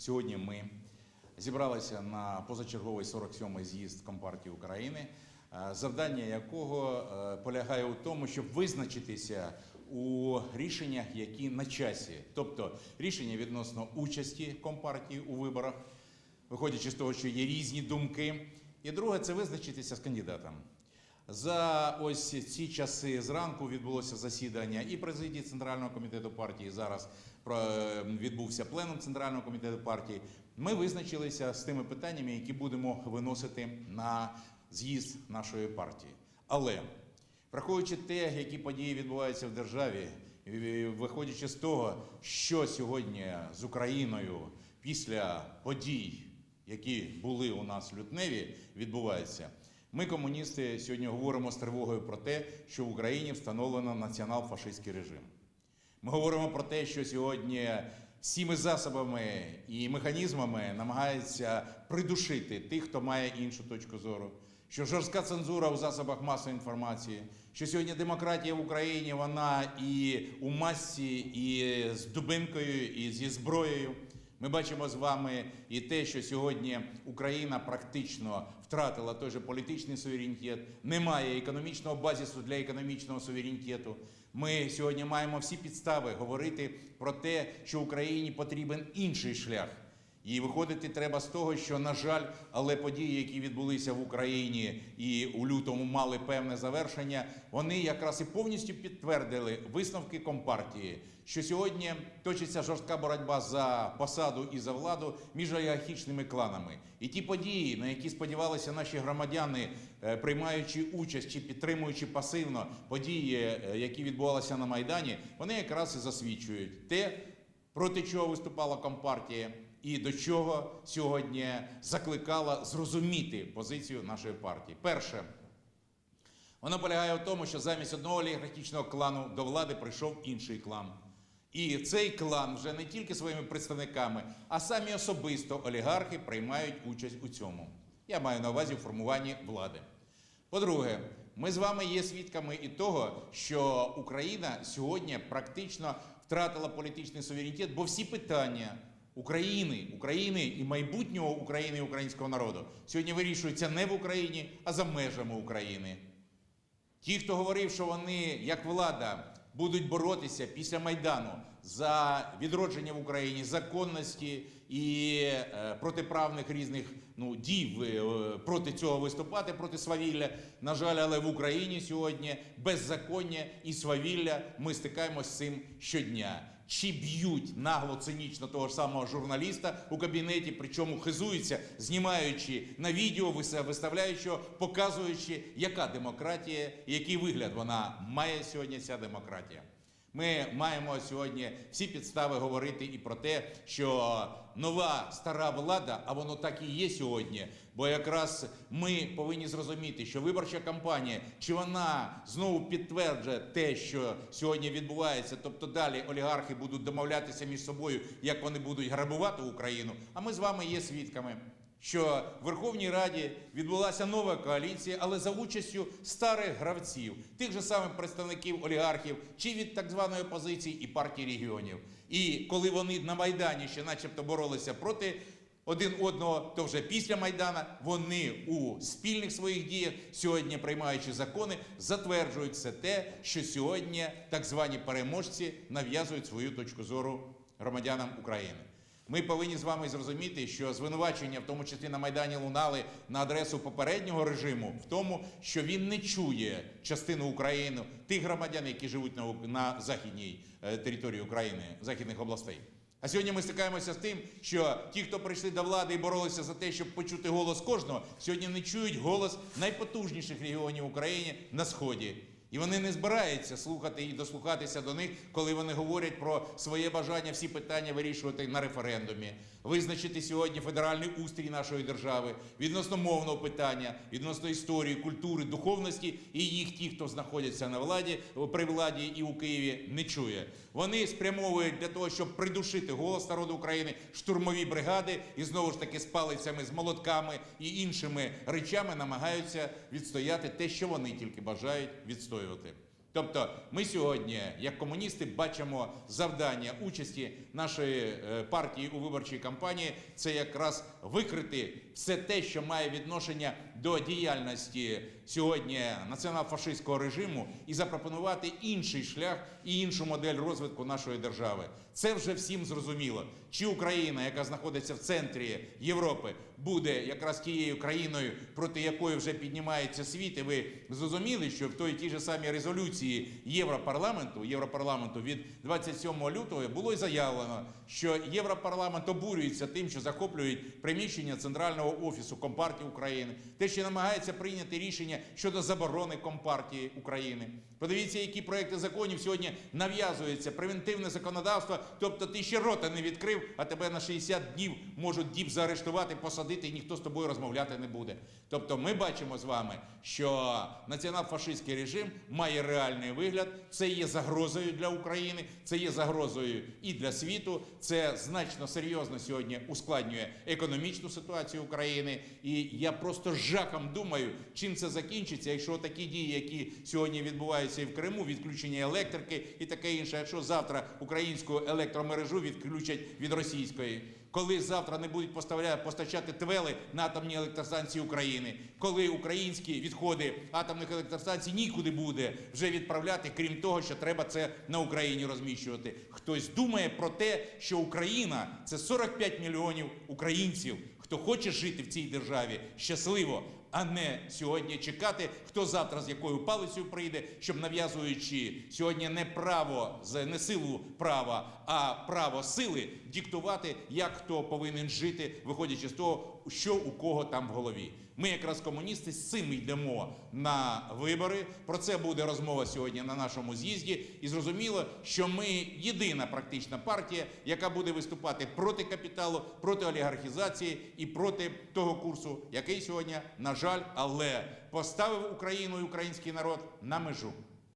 Сьогодні ми зібралися на позачерговий 47-й з'їзд Компартії України, е, завдання якого е, полягає у тому, щоб визначитися у рішеннях, які на часі, тобто рішення відносно участі Компартії у виборах, виходячи з того, що є різні думки. І друге це визначитися з кандидатом. За ось ці часи зранку відбулося засідання і президії Центрального комітету партії. Зараз відбувся пленум Центрального комітету партії. Ми визначилися з тими питаннями, які будемо виносити на з'їзд нашої партії. Але враховуючи те, які події відбуваються в державі, виходячи з того, що сьогодні з Україною після подій, які були у нас в лютневі, відбуваються. Ми, комуністи, сьогодні говоримо з тривогою про те, що в Україні встановлено націонал-фашистський режим. Ми говоримо про те, що сьогодні всіми засобами і механізмами намагаються придушити тих, хто має іншу точку зору. Що жорстка цензура у засобах масової інформації, що сьогодні демократія в Україні вона і у масі, і з дубинкою, і зі зброєю. Ми бачимо з вами і те, що сьогодні Україна практично втратила той же політичний суверенітет, немає економічного базису для економічного суверенітету. Ми сьогодні маємо всі підстави говорити про те, що Україні потрібен інший шлях. І виходити треба з того, що, на жаль, але події, які відбулися в Україні і у лютому мали певне завершення, вони якраз і повністю підтвердили висновки Компартії, що сьогодні точиться жорстка боротьба за посаду і за владу між олігархічними кланами. І ті події, на які сподівалися наші громадяни, е, приймаючи участь чи підтримуючи пасивно події, е, які відбувалися на Майдані, вони якраз і засвідчують те, проти чого виступала Компартія, і до чого сьогодні закликала зрозуміти позицію нашої партії. Перше, воно полягає в тому, що замість одного олігархічного клану до влади прийшов інший клан. І цей клан вже не тільки своїми представниками, а самі особисто олігархи приймають участь у цьому. Я маю на увазі формуванні влади. По-друге, ми з вами є свідками і того, що Україна сьогодні практично втратила політичний суверенітет, бо всі питання України, України і майбутнього України і українського народу сьогодні вирішується не в Україні, а за межами України. Ті, хто говорив, що вони, як влада, будуть боротися після Майдану за відродження в Україні законності і е, протиправних різних ну, дій е, проти цього виступати, проти свавілля. На жаль, але в Україні сьогодні беззаконня і свавілля ми стикаємося з цим щодня. Чи б'ють нагло цинічно того ж самого журналіста у кабінеті, причому хизуються, знімаючи на відео, вис- виставляючи, показуючи, яка демократія, який вигляд вона має сьогодні ця демократія. Ми маємо сьогодні всі підстави говорити і про те, що нова стара влада, а воно так і є сьогодні. Бо якраз ми повинні зрозуміти, що виборча кампанія, чи вона знову підтверджує те, що сьогодні відбувається, тобто далі олігархи будуть домовлятися між собою, як вони будуть грабувати Україну. А ми з вами є свідками що в Верховній Раді відбулася нова коаліція, але за участю старих гравців, тих же самих представників олігархів, чи від так званої опозиції і партії регіонів. І коли вони на Майдані ще начебто боролися проти один одного, то вже після Майдана вони у спільних своїх діях, сьогодні приймаючи закони, затверджують все те, що сьогодні так звані переможці нав'язують свою точку зору громадянам України. Ми повинні з вами зрозуміти, що звинувачення, в тому числі на Майдані, лунали на адресу попереднього режиму в тому, що він не чує частину України, тих громадян, які живуть на, на західній е, території України, західних областей. А сьогодні ми стикаємося з тим, що ті, хто прийшли до влади і боролися за те, щоб почути голос кожного, сьогодні не чують голос найпотужніших регіонів України на сході. І вони не збираються слухати і дослухатися до них, коли вони говорять про своє бажання всі питання вирішувати на референдумі, визначити сьогодні федеральний устрій нашої держави відносно мовного питання, відносно історії, культури, духовності, і їх ті, хто знаходяться на владі при владі і у Києві, не чує. Вони спрямовують для того, щоб придушити голос народу України, штурмові бригади, і знову ж таки з палицями, з молотками і іншими речами намагаються відстояти те, що вони тільки бажають відстоювати. Тобто, ми сьогодні, як комуністи, бачимо завдання участі нашої е, партії у виборчій кампанії. Це якраз викрити все те, що має відношення до діяльності сьогодні націонал-фашистського режиму, і запропонувати інший шлях і іншу модель розвитку нашої держави. Це вже всім зрозуміло. Чи Україна, яка знаходиться в центрі Європи, буде якраз тією країною, проти якої вже піднімається світ, і ви зрозуміли, що в той тій же самій резолюції Європарламенту, Європарламенту від 27 лютого було й заявлено, що Європарламент обурюється тим, що захоплюють приміщення центрального офісу Компартії України, те, що намагається прийняти рішення щодо заборони Компартії України. Подивіться, які проекти законів сьогодні нав'язуються превентивне законодавство. Тобто ти ще рота не відкрив, а тебе на 60 днів можуть діб заарештувати, посадити, і ніхто з тобою розмовляти не буде. Тобто, ми бачимо з вами, що націонал-фашистський режим має реальний вигляд. Це є загрозою для України, це є загрозою і для світу. Це значно серйозно сьогодні ускладнює економічну ситуацію України. І я просто з жахом думаю, чим це закінчиться, якщо такі дії, які сьогодні відбуваються і в Криму, відключення електрики і таке інше, якщо завтра українську електромережу відключать від російської. Коли завтра не будуть постачати твели на атомні електростанції України, коли українські відходи атомних електростанцій нікуди буде вже відправляти, крім того, що треба це на Україні розміщувати. Хтось думає про те, що Україна це 45 мільйонів українців, хто хоче жити в цій державі щасливо, а не сьогодні чекати, хто завтра з якою палицею прийде, щоб нав'язуючи сьогодні не право не силу права, а право сили диктувати, як хто повинен жити, виходячи з того, що у кого там в голові. Ми, якраз комуністи, з цим йдемо на вибори. Про це буде розмова сьогодні на нашому з'їзді. І зрозуміло, що ми єдина практична партія, яка буде виступати проти капіталу, проти олігархізації і проти того курсу, який сьогодні, на жаль, але поставив Україну і український народ на межу.